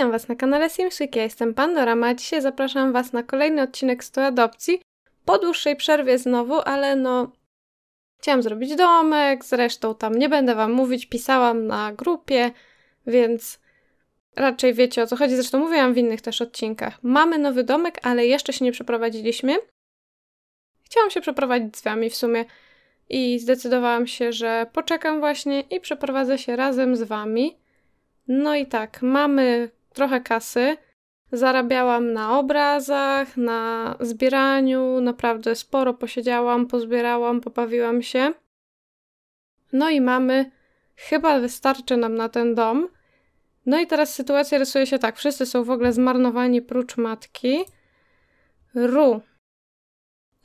Witam Was na kanale Simsweek, ja jestem Pandora, a dzisiaj zapraszam Was na kolejny odcinek 100 adopcji. Po dłuższej przerwie znowu, ale no... Chciałam zrobić domek, zresztą tam nie będę Wam mówić, pisałam na grupie, więc raczej wiecie o co chodzi. Zresztą mówiłam w innych też odcinkach. Mamy nowy domek, ale jeszcze się nie przeprowadziliśmy. Chciałam się przeprowadzić z Wami w sumie i zdecydowałam się, że poczekam właśnie i przeprowadzę się razem z Wami. No i tak, mamy trochę kasy. Zarabiałam na obrazach, na zbieraniu, naprawdę sporo posiedziałam, pozbierałam, pobawiłam się. No i mamy, chyba wystarczy nam na ten dom. No i teraz sytuacja rysuje się tak, wszyscy są w ogóle zmarnowani prócz matki. Ru.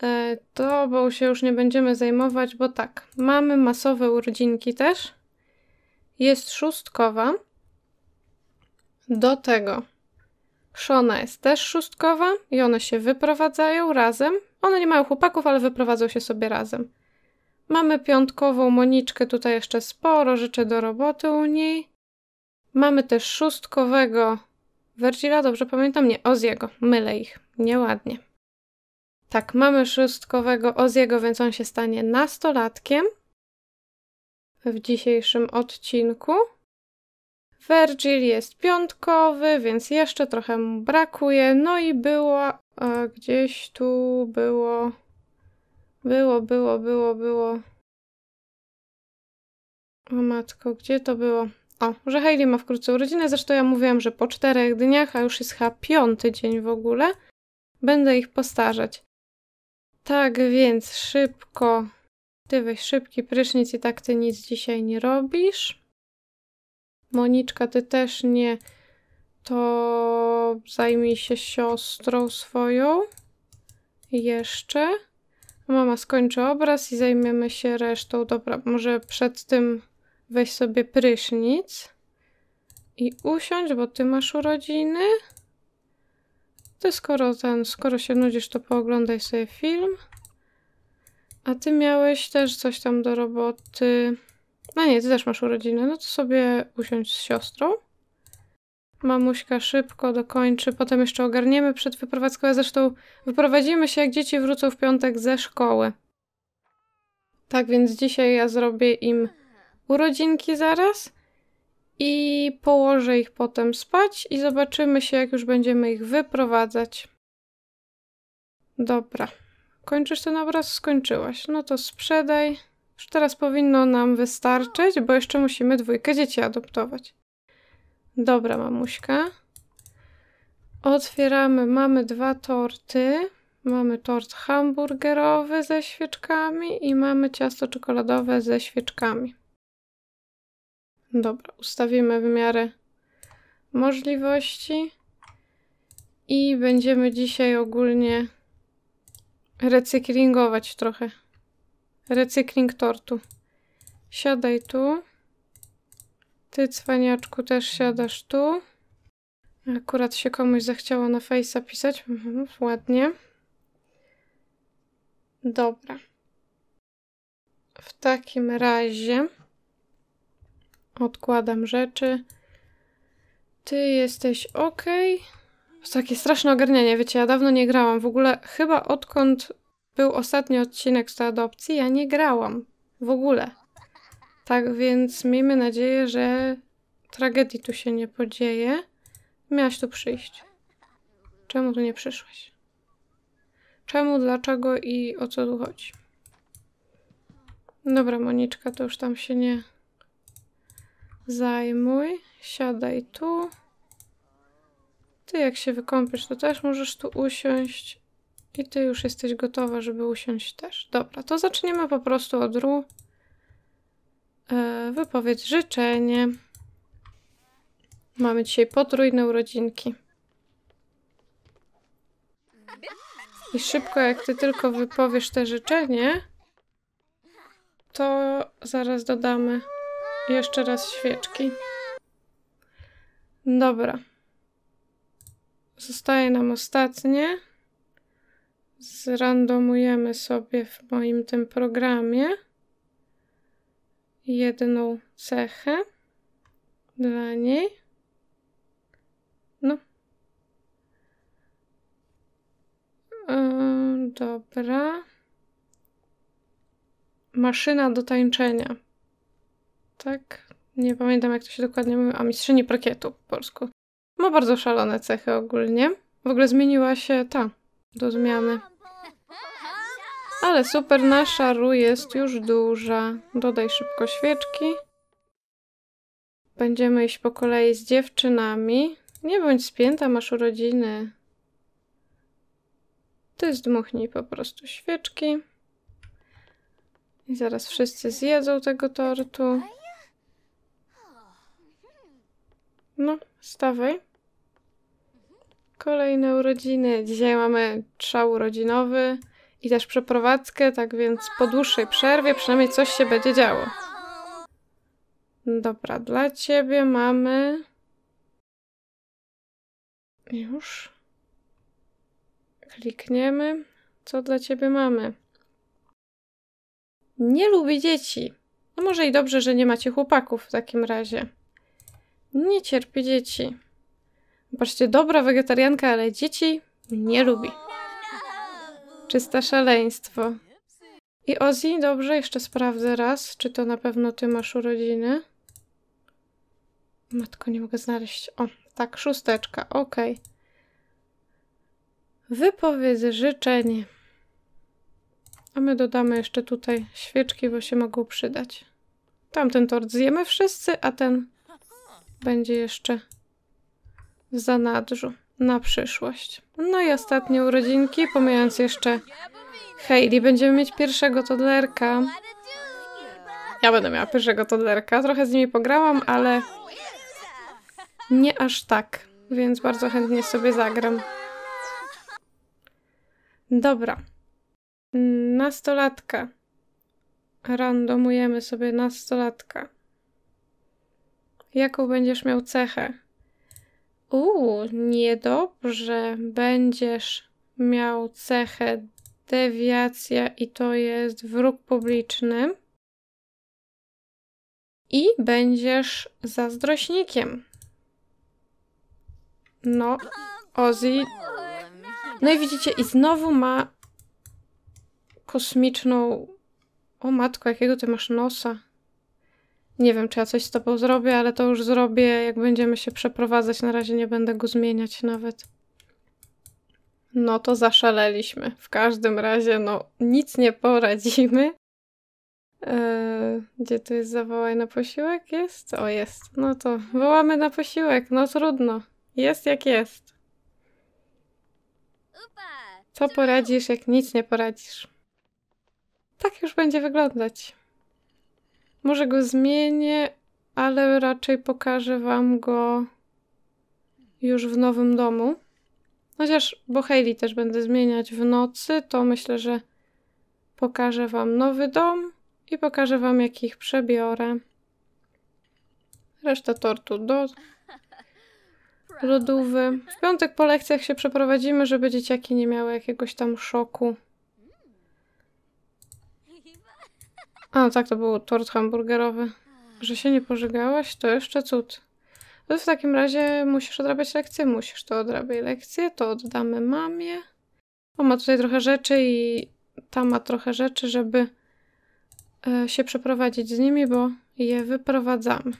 E, to się już nie będziemy zajmować, bo tak, mamy masowe urodzinki też. Jest szóstkowa. Do tego Szona jest też szóstkowa i one się wyprowadzają razem. One nie mają chłopaków, ale wyprowadzą się sobie razem. Mamy piątkową Moniczkę, tutaj jeszcze sporo rzeczy do roboty u niej. Mamy też szóstkowego Virgila, dobrze pamiętam? Nie, Oziego. Mylę ich. Nieładnie. Tak, mamy szóstkowego Oziego, więc on się stanie nastolatkiem w dzisiejszym odcinku. Virgil jest piątkowy, więc jeszcze trochę mu brakuje. No i było a gdzieś tu było. Było, było, było, było. O matko, gdzie to było? O, że Hailey ma wkrótce urodziny. Zresztą ja mówiłam, że po czterech dniach, a już jest chyba piąty dzień w ogóle, będę ich postarzać. Tak więc szybko. Ty weź szybki prysznic i tak ty nic dzisiaj nie robisz. Moniczka, ty też nie, to zajmij się siostrą swoją. Jeszcze. Mama skończy obraz i zajmiemy się resztą. Dobra, może przed tym weź sobie prysznic i usiądź, bo ty masz urodziny. Ty skoro ten, skoro się nudzisz, to pooglądaj sobie film. A ty miałeś też coś tam do roboty. No nie, ty też masz urodziny. No to sobie usiądź z siostrą. Mamuśka szybko dokończy, potem jeszcze ogarniemy przed wyprowadzką, zresztą wyprowadzimy się, jak dzieci wrócą w piątek ze szkoły. Tak więc dzisiaj ja zrobię im urodzinki zaraz i położę ich potem spać i zobaczymy się, jak już będziemy ich wyprowadzać. Dobra. Kończysz ten obraz? Skończyłaś. No to sprzedaj. Już teraz powinno nam wystarczyć, bo jeszcze musimy dwójkę dzieci adoptować. Dobra, mamuśka. Otwieramy, mamy dwa torty. Mamy tort hamburgerowy ze świeczkami i mamy ciasto czekoladowe ze świeczkami. Dobra, ustawimy w miarę możliwości. I będziemy dzisiaj ogólnie recyklingować trochę Recykling tortu. Siadaj tu. Ty, cwaniaczku, też siadasz tu. Akurat się komuś zachciało na fejsa pisać. Mhm, ładnie. Dobra. W takim razie odkładam rzeczy. Ty jesteś ok. To takie straszne ogarnianie, wiecie, ja dawno nie grałam. W ogóle chyba odkąd był ostatni odcinek z adopcji, ja nie grałam w ogóle. Tak więc miejmy nadzieję, że tragedii tu się nie podzieje. Miałaś tu przyjść. Czemu tu nie przyszłaś? Czemu, dlaczego i o co tu chodzi? Dobra, Moniczka, to już tam się nie zajmuj. Siadaj tu. Ty jak się wykąpiesz, to też możesz tu usiąść. I ty już jesteś gotowa, żeby usiąść też. Dobra, to zaczniemy po prostu od ru. E, wypowiedz życzenie. Mamy dzisiaj potrójne urodzinki. I szybko, jak ty tylko wypowiesz te życzenie, to zaraz dodamy jeszcze raz świeczki. Dobra. Zostaje nam ostatnie zrandomujemy sobie w moim tym programie jedną cechę dla niej. No. Yy, dobra. Maszyna do tańczenia. Tak? Nie pamiętam, jak to się dokładnie mówi. A mistrzyni parkietu po polsku. Ma bardzo szalone cechy ogólnie. W ogóle zmieniła się ta do zmiany. Ale super, nasza Ru jest już duża. Dodaj szybko świeczki. Będziemy iść po kolei z dziewczynami. Nie bądź spięta, masz urodziny. Ty zdmuchnij po prostu świeczki. I zaraz wszyscy zjedzą tego tortu. No, stawaj. Kolejne urodziny. Dzisiaj mamy szał urodzinowy i też przeprowadzkę, tak więc po dłuższej przerwie przynajmniej coś się będzie działo. Dobra, dla ciebie mamy... Już. Klikniemy. Co dla ciebie mamy? Nie lubi dzieci. No może i dobrze, że nie macie chłopaków w takim razie. Nie cierpi dzieci. Patrzcie, dobra wegetarianka, ale dzieci nie lubi. Czyste szaleństwo. I Ozzy, dobrze, jeszcze sprawdzę raz, czy to na pewno ty masz urodziny. Matko, nie mogę znaleźć. O, tak, szósteczka. Okay. Wypowiedz życzenie. A my dodamy jeszcze tutaj świeczki, bo się mogą przydać. Tamten tort zjemy wszyscy, a ten będzie jeszcze w zanadrzu na przyszłość. No i ostatnie urodzinki, pomijając jeszcze Hailey. Będziemy mieć pierwszego toddlerka. Ja będę miała pierwszego toddlerka. Trochę z nimi pograłam, ale nie aż tak, więc bardzo chętnie sobie zagram. Dobra. Nastolatka. Randomujemy sobie nastolatka. Jaką będziesz miał cechę? Uuu, niedobrze. Będziesz miał cechę dewiacja i to jest wróg publiczny. I będziesz zazdrośnikiem. No, Ozzy. No i widzicie, i znowu ma kosmiczną... O matko, jakiego ty masz nosa? Nie wiem, czy ja coś z tobą zrobię, ale to już zrobię, jak będziemy się przeprowadzać. Na razie nie będę go zmieniać nawet. No to zaszaleliśmy. W każdym razie, no nic nie poradzimy. Eee, gdzie tu jest zawołaj na posiłek? Jest? O, jest. No to wołamy na posiłek. No trudno. Jest jak jest. Co poradzisz, jak nic nie poradzisz? Tak już będzie wyglądać. Może go zmienię, ale raczej pokażę wam go już w nowym domu. Chociaż, bo Hailey też będę zmieniać w nocy, to myślę, że pokażę wam nowy dom i pokażę wam, jak ich przebiorę. Resztę tortu do lodówy. W piątek po lekcjach się przeprowadzimy, żeby dzieciaki nie miały jakiegoś tam szoku. A, tak, to był tort hamburgerowy. Że się nie pożegałaś, to jeszcze cud. No w takim razie musisz odrabiać lekcje, musisz to odrabiać lekcje, to oddamy mamie. O, ma tutaj trochę rzeczy i ta ma trochę rzeczy, żeby e, się przeprowadzić z nimi, bo je wyprowadzamy.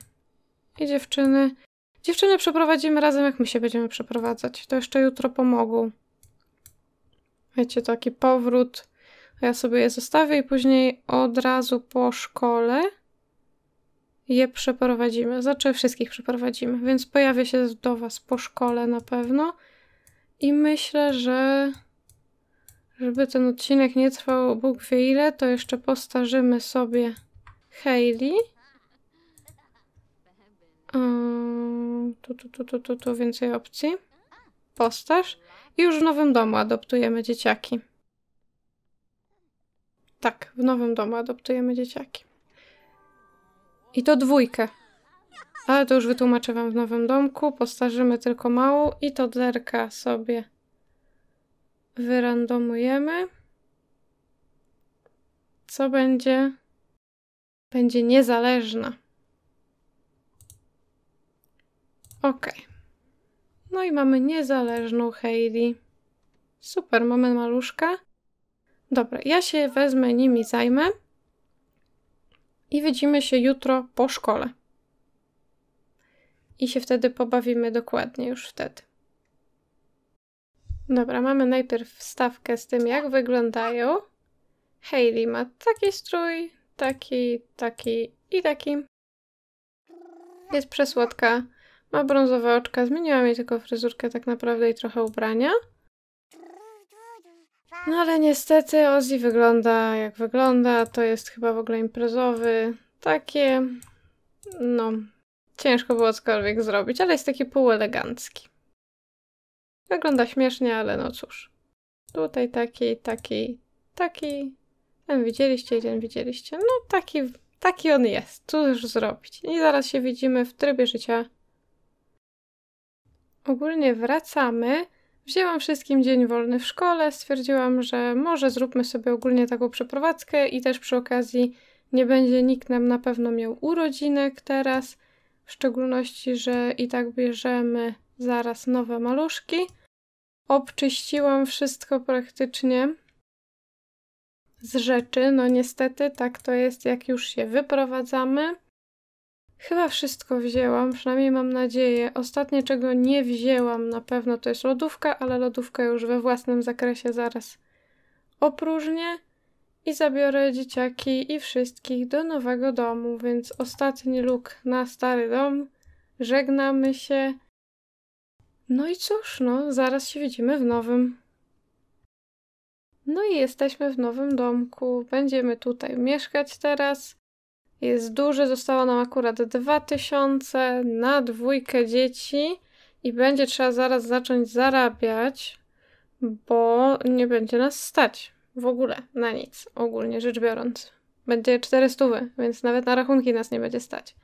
I dziewczyny... Dziewczyny przeprowadzimy razem, jak my się będziemy przeprowadzać. To jeszcze jutro pomogą. Wiecie, taki powrót ja sobie je zostawię i później od razu po szkole je przeprowadzimy. Znaczy wszystkich przeprowadzimy, więc pojawię się do Was po szkole na pewno. I myślę, że żeby ten odcinek nie trwał Bóg wie ile, to jeszcze postarzymy sobie Hailey. tu, tu, tu, tu, tu, tu więcej opcji. Postaż. I już w nowym domu adoptujemy dzieciaki. Tak, w nowym domu adoptujemy dzieciaki. I to dwójkę. Ale to już wytłumaczę wam w nowym domku. Postarzymy tylko małą i to dlerka sobie wyrandomujemy. Co będzie? Będzie niezależna. Ok. No i mamy niezależną Hailey. Super, mamy maluszka. Dobra, ja się wezmę nimi, zajmę. I widzimy się jutro po szkole. I się wtedy pobawimy dokładnie już wtedy. Dobra, mamy najpierw wstawkę z tym, jak wyglądają. Hailey ma taki strój, taki, taki i taki. Jest przesłodka, ma brązowe oczka, zmieniłam jej tylko fryzurkę tak naprawdę i trochę ubrania. No ale niestety Ozzy wygląda jak wygląda, to jest chyba w ogóle imprezowy. Takie, no, ciężko było cokolwiek zrobić, ale jest taki półelegancki. Wygląda śmiesznie, ale no cóż. Tutaj taki, taki, taki. Ten widzieliście i ten widzieliście. No taki, taki on jest. Już zrobić? I zaraz się widzimy w trybie życia. Ogólnie wracamy. Wzięłam wszystkim dzień wolny w szkole. Stwierdziłam, że może zróbmy sobie ogólnie taką przeprowadzkę i też przy okazji nie będzie nikt nam na pewno miał urodzinek teraz. W szczególności, że i tak bierzemy zaraz nowe maluszki. Obczyściłam wszystko praktycznie z rzeczy. No niestety tak to jest, jak już się wyprowadzamy. Chyba wszystko wzięłam, przynajmniej mam nadzieję. Ostatnie, czego nie wzięłam na pewno, to jest lodówka, ale lodówkę już we własnym zakresie zaraz opróżnię i zabiorę dzieciaki i wszystkich do nowego domu, więc ostatni luk na stary dom. Żegnamy się. No i cóż, no, zaraz się widzimy w nowym. No i jesteśmy w nowym domku. Będziemy tutaj mieszkać teraz. Jest duży, zostało nam akurat 2000 na dwójkę dzieci i będzie trzeba zaraz zacząć zarabiać, bo nie będzie nas stać w ogóle na nic, ogólnie rzecz biorąc. Będzie 400, więc nawet na rachunki nas nie będzie stać.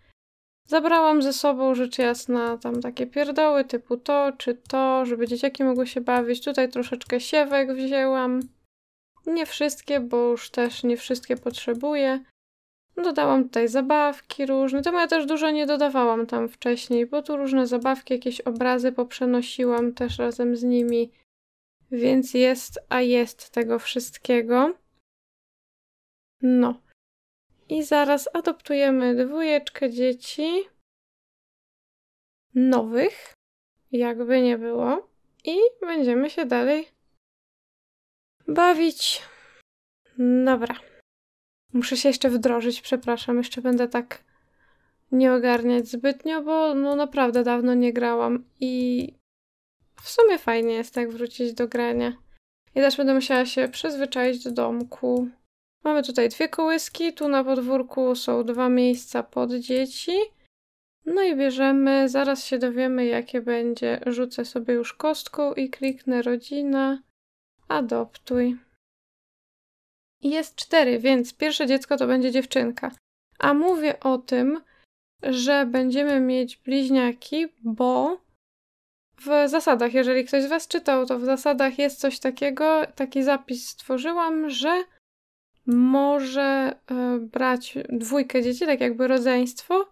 Zabrałam ze sobą rzecz jasna tam takie pierdoły typu to czy to, żeby dzieciaki mogły się bawić. Tutaj troszeczkę siewek wzięłam. Nie wszystkie, bo już też nie wszystkie potrzebuję. Dodałam tutaj zabawki różne. To ja też dużo nie dodawałam tam wcześniej, bo tu różne zabawki, jakieś obrazy poprzenosiłam też razem z nimi. Więc jest, a jest tego wszystkiego. No. I zaraz adoptujemy dwójeczkę dzieci. Nowych, jakby nie było. I będziemy się dalej bawić. Dobra. Muszę się jeszcze wdrożyć, przepraszam, jeszcze będę tak nie ogarniać zbytnio, bo no naprawdę dawno nie grałam i w sumie fajnie jest tak wrócić do grania. I też będę musiała się przyzwyczaić do domku. Mamy tutaj dwie kołyski, tu na podwórku są dwa miejsca pod dzieci. No i bierzemy, zaraz się dowiemy jakie będzie. Rzucę sobie już kostką i kliknę rodzina, adoptuj. Jest cztery, więc pierwsze dziecko to będzie dziewczynka. A mówię o tym, że będziemy mieć bliźniaki, bo w zasadach, jeżeli ktoś z Was czytał, to w zasadach jest coś takiego, taki zapis stworzyłam, że może e, brać dwójkę dzieci, tak jakby rodzeństwo.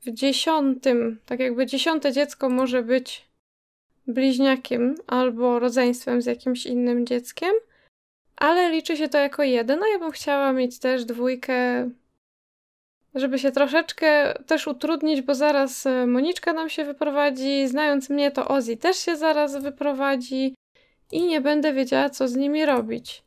W dziesiątym, tak jakby dziesiąte dziecko może być bliźniakiem albo rodzeństwem z jakimś innym dzieckiem ale liczy się to jako jeden, a ja bym chciała mieć też dwójkę, żeby się troszeczkę też utrudnić, bo zaraz e, Moniczka nam się wyprowadzi, znając mnie to Ozzy też się zaraz wyprowadzi i nie będę wiedziała co z nimi robić.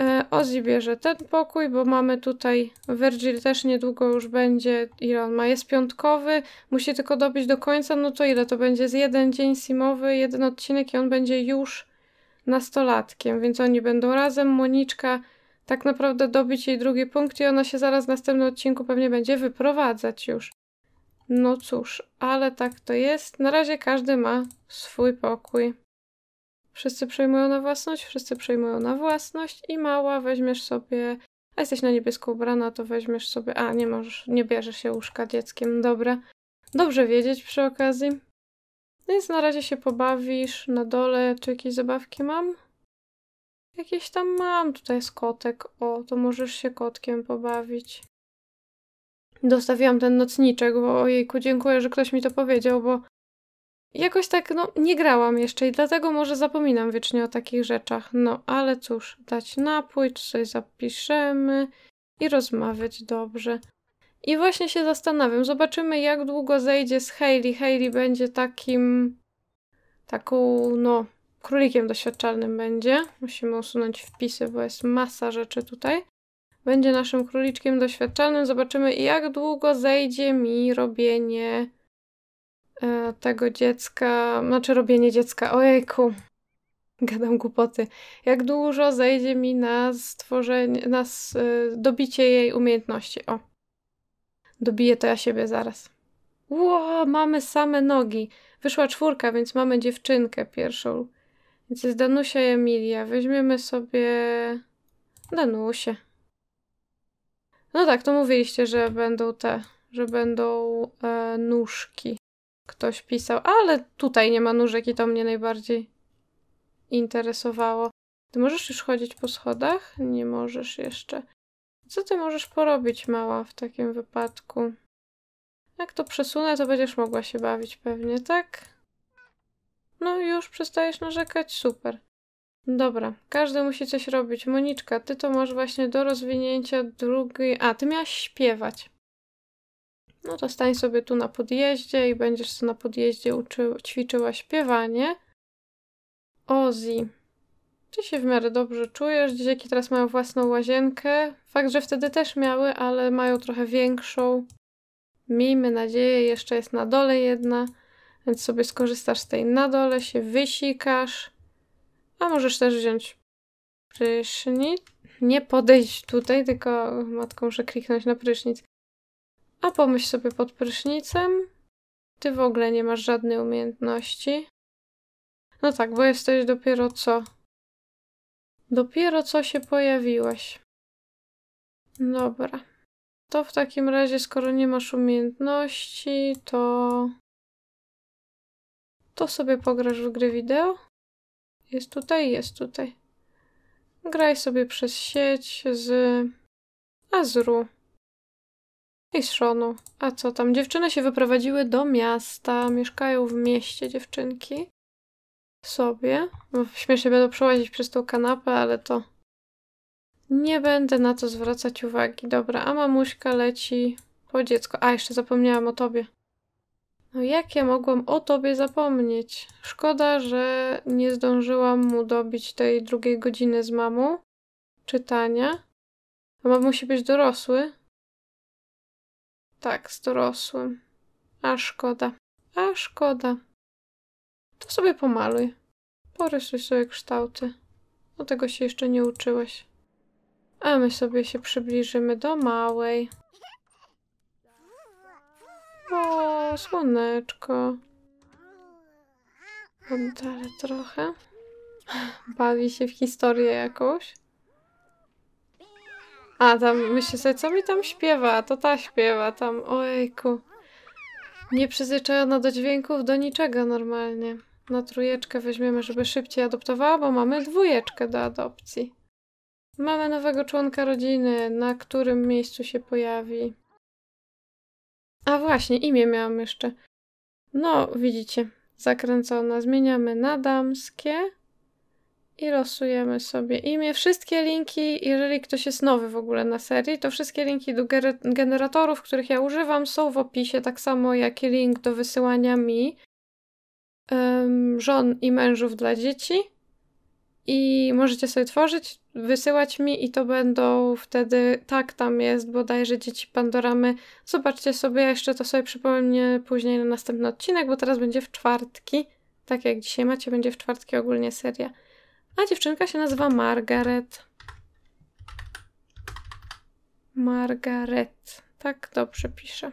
E, Ozzy bierze ten pokój, bo mamy tutaj Virgil też niedługo już będzie, ile on ma, jest piątkowy, musi tylko dobić do końca, no to ile to będzie z jeden dzień simowy, jeden odcinek i on będzie już nastolatkiem, więc oni będą razem. Moniczka tak naprawdę dobić jej drugi punkt i ona się zaraz w następnym odcinku pewnie będzie wyprowadzać już. No cóż, ale tak to jest. Na razie każdy ma swój pokój. Wszyscy przejmują na własność, wszyscy przejmują na własność i mała weźmiesz sobie. A jesteś na niebiesko ubrana, to weźmiesz sobie. A, nie możesz, nie bierzesz się łóżka dzieckiem, dobra. Dobrze wiedzieć przy okazji. Więc na razie się pobawisz na dole. Czy jakieś zabawki mam? Jakieś tam mam. Tutaj jest kotek. O, to możesz się kotkiem pobawić. Dostawiłam ten nocniczek, bo ojejku, dziękuję, że ktoś mi to powiedział, bo jakoś tak, no, nie grałam jeszcze i dlatego może zapominam wiecznie o takich rzeczach. No, ale cóż, dać napój, sobie zapiszemy i rozmawiać dobrze. I właśnie się zastanawiam, zobaczymy jak długo zejdzie z Hailey. Hailey będzie takim, taką, no, królikiem doświadczalnym będzie. Musimy usunąć wpisy, bo jest masa rzeczy tutaj. Będzie naszym króliczkiem doświadczalnym. Zobaczymy jak długo zejdzie mi robienie e, tego dziecka, znaczy robienie dziecka, ojejku, gadam głupoty. Jak dużo zejdzie mi na stworzenie, na e, dobicie jej umiejętności, o. Dobiję to ja siebie zaraz. Ło, mamy same nogi. Wyszła czwórka, więc mamy dziewczynkę pierwszą. Więc jest Danusia i Emilia. Weźmiemy sobie Danusię. No tak, to mówiliście, że będą te, że będą e, nóżki. Ktoś pisał, ale tutaj nie ma nóżek i to mnie najbardziej interesowało. Ty możesz już chodzić po schodach? Nie możesz jeszcze. Co ty możesz porobić, mała, w takim wypadku? Jak to przesunę, to będziesz mogła się bawić pewnie, tak? No już przestajesz narzekać? Super. Dobra, każdy musi coś robić. Moniczka, ty to masz właśnie do rozwinięcia drugiej... A, ty miałaś śpiewać. No to stań sobie tu na podjeździe i będziesz tu na podjeździe uczy... ćwiczyła śpiewanie. Ozzy. Ty się w miarę dobrze czujesz. Dzieciaki teraz mają własną łazienkę. Fakt, że wtedy też miały, ale mają trochę większą. Miejmy nadzieję, jeszcze jest na dole jedna, więc sobie skorzystasz z tej na dole, się wysikasz. A możesz też wziąć prysznic. Nie podejść tutaj, tylko matką muszę kliknąć na prysznic. A pomyśl sobie pod prysznicem. Ty w ogóle nie masz żadnej umiejętności. No tak, bo jesteś dopiero co Dopiero co się pojawiłaś. Dobra. To w takim razie, skoro nie masz umiejętności, to. To sobie pograsz w gry wideo. Jest tutaj, jest tutaj. Graj sobie przez sieć z Azru i z Shonu. A co tam? Dziewczyny się wyprowadziły do miasta. Mieszkają w mieście dziewczynki sobie. Bo śmiesznie będą przełazić przez tą kanapę, ale to nie będę na to zwracać uwagi. Dobra, a mamuśka leci po dziecko. A, jeszcze zapomniałam o tobie. No jak ja mogłam o tobie zapomnieć? Szkoda, że nie zdążyłam mu dobić tej drugiej godziny z mamą czytania. A mam musi być dorosły. Tak, z dorosłym. A szkoda. A szkoda. To sobie pomaluj. Porysuj sobie kształty. Do tego się jeszcze nie uczyłeś. A my sobie się przybliżymy do małej. O, słoneczko. Oddalę trochę. Bawi się w historię jakąś. A, tam myślę sobie, co mi tam śpiewa? To ta śpiewa tam. Ojku. Nieprzyzwyczajona do dźwięków, do niczego normalnie. Na trójeczkę weźmiemy, żeby szybciej adoptowała, bo mamy dwójeczkę do adopcji. Mamy nowego członka rodziny, na którym miejscu się pojawi. A właśnie, imię miałam jeszcze. No, widzicie, zakręcona. Zmieniamy na damskie i losujemy sobie imię. Wszystkie linki, jeżeli ktoś jest nowy w ogóle na serii, to wszystkie linki do generatorów, których ja używam, są w opisie, tak samo jak link do wysyłania mi żon i mężów dla dzieci. I możecie sobie tworzyć, wysyłać mi, i to będą wtedy, tak, tam jest bodajże dzieci Pandoramy. Zobaczcie sobie, jeszcze to sobie przypomnę później na następny odcinek, bo teraz będzie w czwartki. Tak jak dzisiaj macie, będzie w czwartki ogólnie seria. A dziewczynka się nazywa Margaret. Margaret. Tak dobrze piszę.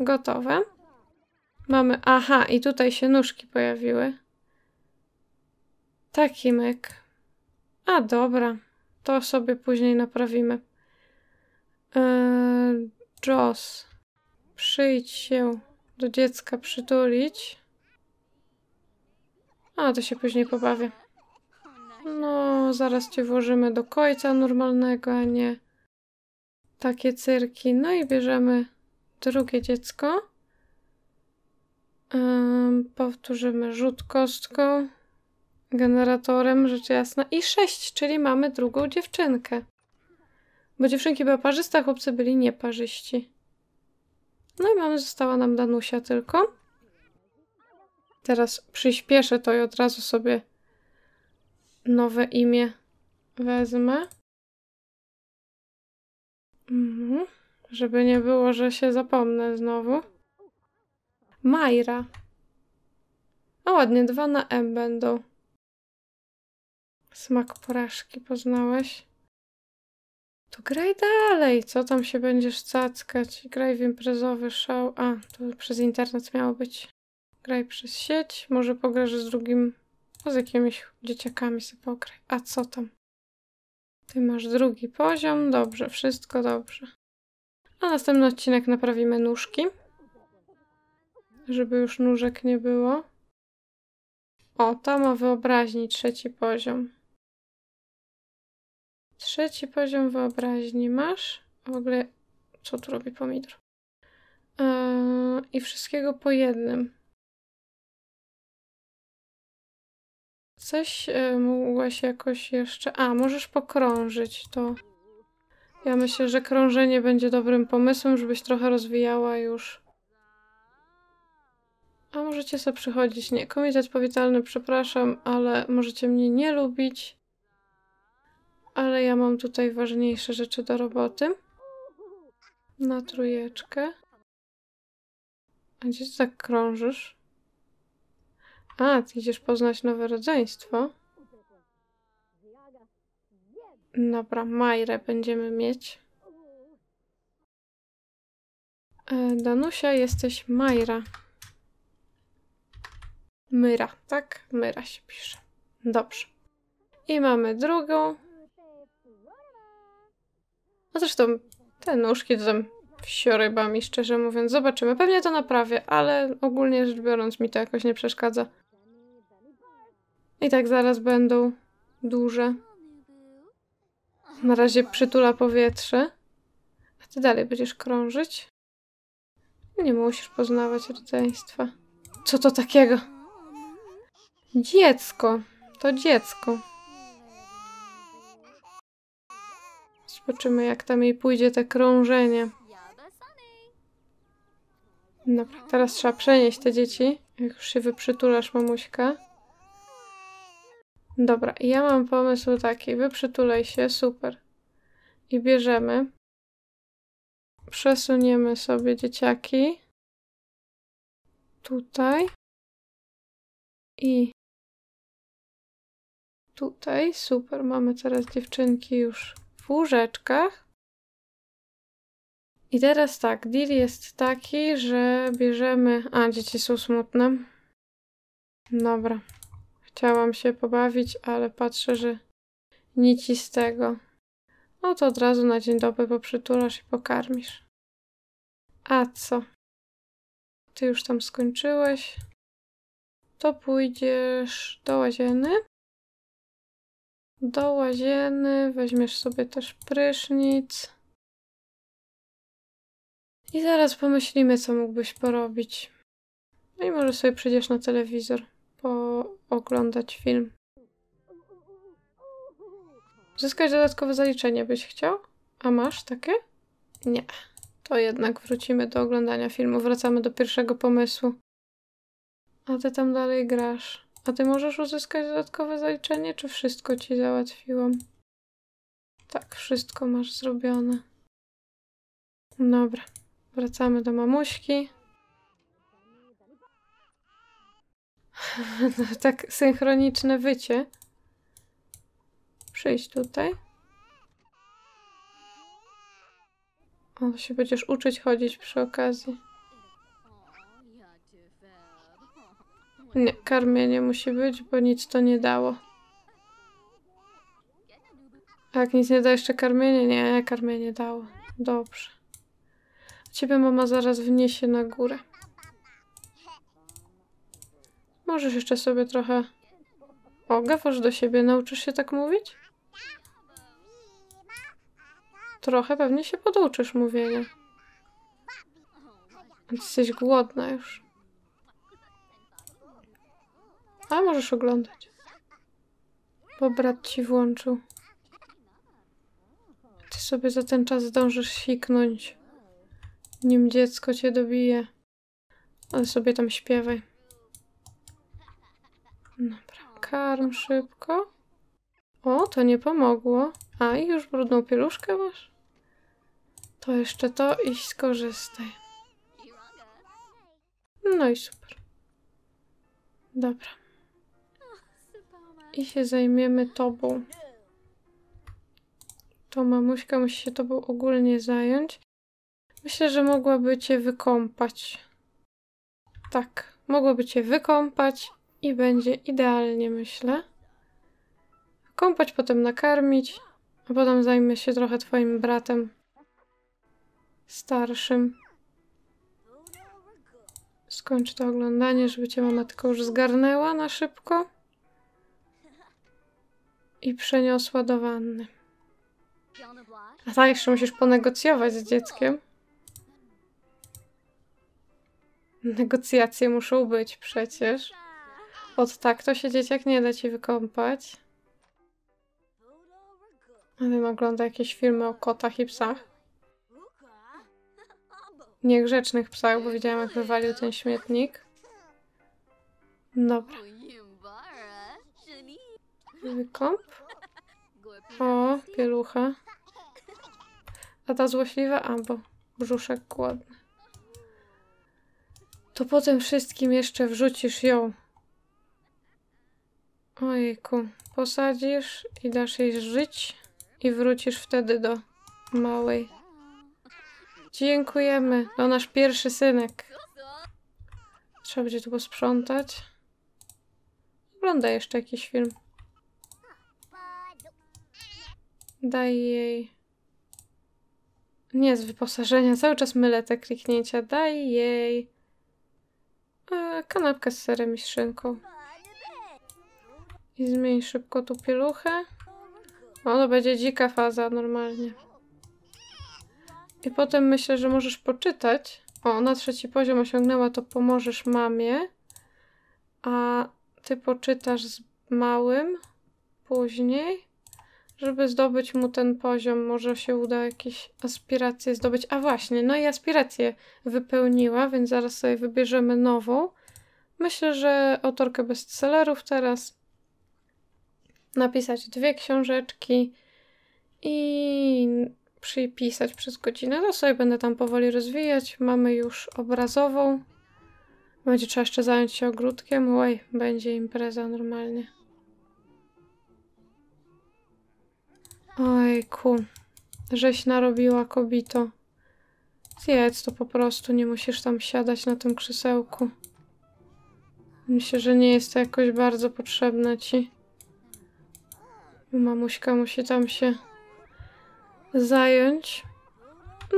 Gotowe. Mamy, aha, i tutaj się nóżki pojawiły. Taki myk. A, dobra. To sobie później naprawimy. Eee, Joss. Przyjdź się do dziecka przytulić. A, to się później pobawię. No, zaraz cię włożymy do końca normalnego, a nie takie cyrki. No i bierzemy drugie dziecko. Ym, powtórzymy rzut kostką, generatorem, rzecz jasna. I 6, czyli mamy drugą dziewczynkę. Bo dziewczynki były parzyste, a chłopcy byli nieparzyści. No i mamy, została nam Danusia tylko. Teraz przyspieszę to i od razu sobie nowe imię wezmę. Mhm. Żeby nie było, że się zapomnę znowu. Majra. O, ładnie, dwa na M będą. Smak porażki poznałeś? To graj dalej. Co tam się będziesz cackać? Graj w imprezowy show. A, to przez internet miało być. Graj przez sieć. Może pograsz z drugim. No, z jakimiś dzieciakami sobie pograj. A co tam? Ty masz drugi poziom. Dobrze, wszystko dobrze. A następny odcinek naprawimy nóżki. Żeby już nóżek nie było. O, ta ma wyobraźni trzeci poziom. Trzeci poziom wyobraźni masz? W ogóle, co tu robi pomidor? Eee, I wszystkiego po jednym. Coś e, mogłaś jakoś jeszcze... A, możesz pokrążyć to. Ja myślę, że krążenie będzie dobrym pomysłem, żebyś trochę rozwijała już. A możecie sobie przychodzić. Nie, komitet powitalny, przepraszam, ale możecie mnie nie lubić. Ale ja mam tutaj ważniejsze rzeczy do roboty. Na trójeczkę. A gdzie ty tak krążysz? A, ty idziesz poznać nowe rodzeństwo. Dobra, Majrę będziemy mieć. E, Danusia, jesteś Majra. Myra, tak? Myra się pisze. Dobrze. I mamy drugą. No zresztą te nóżki to tam wsioryba mi, szczerze mówiąc. Zobaczymy. Pewnie to naprawię, ale ogólnie rzecz biorąc mi to jakoś nie przeszkadza. I tak zaraz będą duże. Na razie przytula powietrze. A ty dalej będziesz krążyć? Nie musisz poznawać rodzeństwa. Co to takiego? Dziecko. To dziecko. Zobaczymy, jak tam jej pójdzie te krążenie. Dobra, teraz trzeba przenieść te dzieci. Jak już się wyprzytulasz, mamuśka. Dobra, ja mam pomysł taki. Wyprzytulaj się, super. I bierzemy. Przesuniemy sobie dzieciaki. Tutaj. I tutaj. Super, mamy teraz dziewczynki już w łóżeczkach. I teraz tak, deal jest taki, że bierzemy... A, dzieci są smutne. Dobra. Chciałam się pobawić, ale patrzę, że nic z tego. No to od razu na dzień dobry poprzytulasz i pokarmisz. A co? Ty już tam skończyłeś. To pójdziesz do łazieny. Do łazieny weźmiesz sobie też prysznic. I zaraz pomyślimy, co mógłbyś porobić. No i może sobie przyjdziesz na telewizor pooglądać film. Zyskać dodatkowe zaliczenie byś chciał? A masz takie? Nie. To jednak wrócimy do oglądania filmu. Wracamy do pierwszego pomysłu. A ty tam dalej grasz. A ty możesz uzyskać dodatkowe zaliczenie, czy wszystko ci załatwiłam? Tak, wszystko masz zrobione. Dobra. Wracamy do mamuśki. No, tak synchroniczne wycie. Przyjdź tutaj. O, się będziesz uczyć chodzić przy okazji. Nie, karmienie musi być, bo nic to nie dało. A jak nic nie da jeszcze karmienie? Nie, karmienie dało. Dobrze. Ciebie mama zaraz wniesie na górę. Możesz jeszcze sobie trochę... O, gafasz do siebie. Nauczysz się tak mówić? Trochę pewnie się poduczysz mówienia. Jesteś głodna już. A możesz oglądać. Bo brat ci włączył. Ty sobie za ten czas zdążysz siknąć. Nim dziecko cię dobije. Ale sobie tam śpiewaj. Dobra, karm szybko. O, to nie pomogło. A, i już brudną pieluszkę masz? To jeszcze to i skorzystaj. No i super. Dobra. I się zajmiemy tobą. To mamuśka musi się tobą ogólnie zająć. Myślę, że mogłaby cię wykąpać. Tak, mogłaby cię wykąpać i będzie idealnie, myślę. Kąpać, potem nakarmić, a potem zajmę się trochę twoim bratem starszym. Skończ to oglądanie, żeby cię mama tylko już zgarnęła na szybko i przeniosła do wanny. A tak, jeszcze musisz ponegocjować z dzieckiem. Negocjacje muszą być przecież. Od tak to się dzieciak nie da ci wykąpać. A ten ogląda jakieś filmy o kotach i psach. Niegrzecznych psach, bo widziałam jak wywalił ten śmietnik. Dobra. Wykąp. O, pielucha. A ta złośliwa? A, bo brzuszek głodny. To potem wszystkim jeszcze wrzucisz ją. Ojku, posadzisz i dasz jej żyć i wrócisz wtedy do małej. Dziękujemy. To nasz pierwszy synek. Trzeba będzie tu posprzątać. Ogląda jeszcze jakiś film. Daj jej. Nie z wyposażenia. Cały czas mylę te kliknięcia. Daj jej. E, kanapkę z serem i szynką. I zmień szybko tu pieluchę. O, to będzie dzika faza normalnie. I potem myślę, że możesz poczytać. O, na trzeci poziom osiągnęła, to pomożesz mamie. A ty poczytasz z małym później, żeby zdobyć mu ten poziom. Może się uda jakieś aspiracje zdobyć. A właśnie, no i aspirację wypełniła, więc zaraz sobie wybierzemy nową. Myślę, że autorkę bestsellerów teraz napisać dwie książeczki i przypisać przez godzinę. To sobie będę tam powoli rozwijać. Mamy już obrazową. Będzie trzeba jeszcze zająć się ogródkiem. Oj, będzie impreza normalnie. Ojku, żeś narobiła kobito. Zjedz to po prostu, nie musisz tam siadać na tym krzesełku. Myślę, że nie jest to jakoś bardzo potrzebne ci. Mamuśka musi tam się zająć.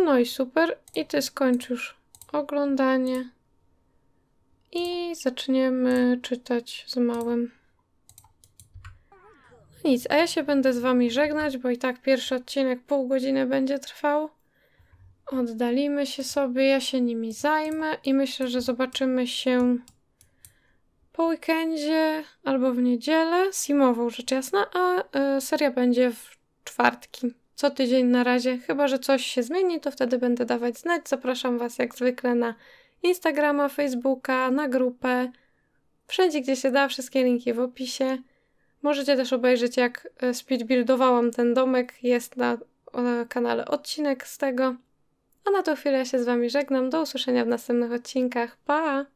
No i super. I ty skończ już oglądanie. I zaczniemy czytać z małym. Nic, a ja się będę z wami żegnać, bo i tak pierwszy odcinek pół godziny będzie trwał. Oddalimy się sobie, ja się nimi zajmę i myślę, że zobaczymy się po weekendzie albo w niedzielę, simową rzecz jasna, a y, seria będzie w czwartki. Co tydzień na razie, chyba że coś się zmieni, to wtedy będę dawać znać. Zapraszam Was jak zwykle na Instagrama, Facebooka, na grupę. Wszędzie, gdzie się da, wszystkie linki w opisie. Możecie też obejrzeć, jak e, speedbuildowałam ten domek. Jest na kanale odcinek z tego. A na tą chwilę ja się z Wami żegnam. Do usłyszenia w następnych odcinkach. Pa!